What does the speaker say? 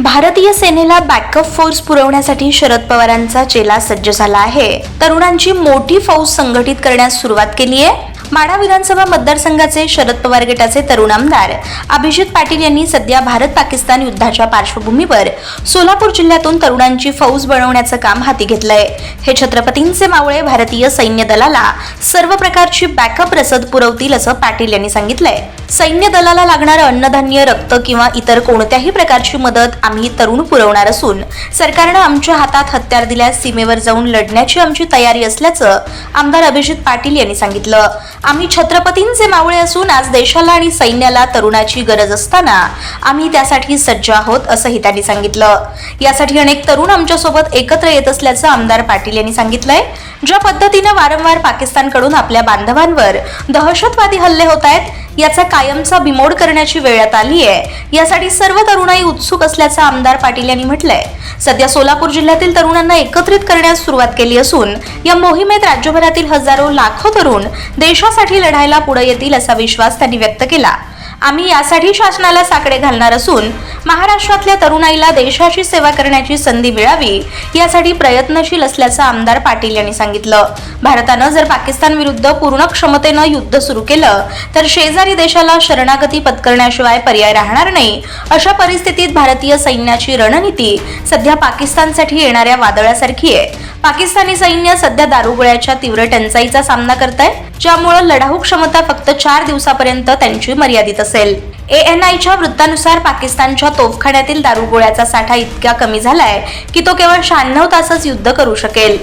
भारतीय सेनेला backup force पुरवण्यासाठी शरद पवारांचा चेला सज्ज झाला आहे. तरुणांची मोठी फौज संघटित करण्यास सुरुवात केली आहे. माढा विधानसभा मतदारसंघाचे शरद पवार गटाचे तरुण आमदार अभिजित पाटील यांनी सध्या भारत पाकिस्तान युद्धाच्या पार्श्वभूमीवर सोलापूर जिल्ह्यातून तरुणांची फौज बनवण्याचं काम हाती घेतलंय. हे छत्रपतींचे मावळे भारतीय सैन्य दलाला सर्व प्रकारची बॅकअप रसद पुरवतील असं पाटील यांनी सांगितलंय. सैन्य दलाला लागणारं अन्नधान्य रक्त किंवा इतर कोणत्याही प्रकारची मदत आम्ही तरुण पुरवणार असून सरकारनं आमच्या हातात हत्यार दिल्यास सीमेवर जाऊन लढण्याची आमची तयारी असल्याचं आमदार अभिजित पाटील यांनी सांगितलं. आम्ही छत्रपतींचे मावळे असून आज देशाला आणि सैन्याला तरुणाची गरज असताना आम्ही त्यासाठी सज्ज आहोत असंही त्यांनी सांगितलं. यासाठी अनेक तरुण आमच्यासोबत एकत्र येत असल्याचं आमदार पाटील यांनी सांगितलंय. ज्या पद्धतीनं वारंवार पाकिस्तानकडून आपल्या बांधवांवर दहशतवादी हल्ले होत आहेत याचा कायमचा बिमोड करण्याची वेळ आता आली आहे. यासाठी सर्व तरुणाई उत्सुक असल्याचं आमदार पाटील यांनी म्हटलंय. सध्या सोलापूर जिल्ह्यातील तरुणांना एकत्रित करण्यास सुरुवात केली असून या मोहिमेत राज्यभरातील हजारो लाखो तरुण देशासाठी लढायला पुढे येतील असा विश्वास त्यांनी व्यक्त केला. आम्ही यासाठी शासनाला साकडे घालणार असून महाराष्ट्रातल्या तरुणाईला देशाची सेवा करण्याची संधी मिळावी यासाठी प्रयत्नशील असल्याचं आमदार पाटील यांनी सांगितलं. भारतानं जर पाकिस्तान विरुद्ध पूर्ण क्षमतेनं युद्ध सुरू केलं तर शेजारी देशाला शरणागती पत्करण्याशिवाय पर्याय राहणार नाही. अशा परिस्थितीत भारतीय सैन्याची रणनीती सध्या पाकिस्तानसाठी येणाऱ्या वादळासारखी आहे. पाकिस्तानी सैन्य सध्या दारुगोळ्याच्या तीव्र टंचाईचा सामना करत आहे ज्यामुळे लढाऊ क्षमता फक्त चार दिवसापर्यंत त्यांची मर्यादित असेल. एएनआयच्या वृत्तानुसार पाकिस्तानच्या तोफखान्यातील दारुगोळ्याचा साठा इतका कमी झालाय की तो केवळ शहाण्णव तासच युद्ध करू शकेल.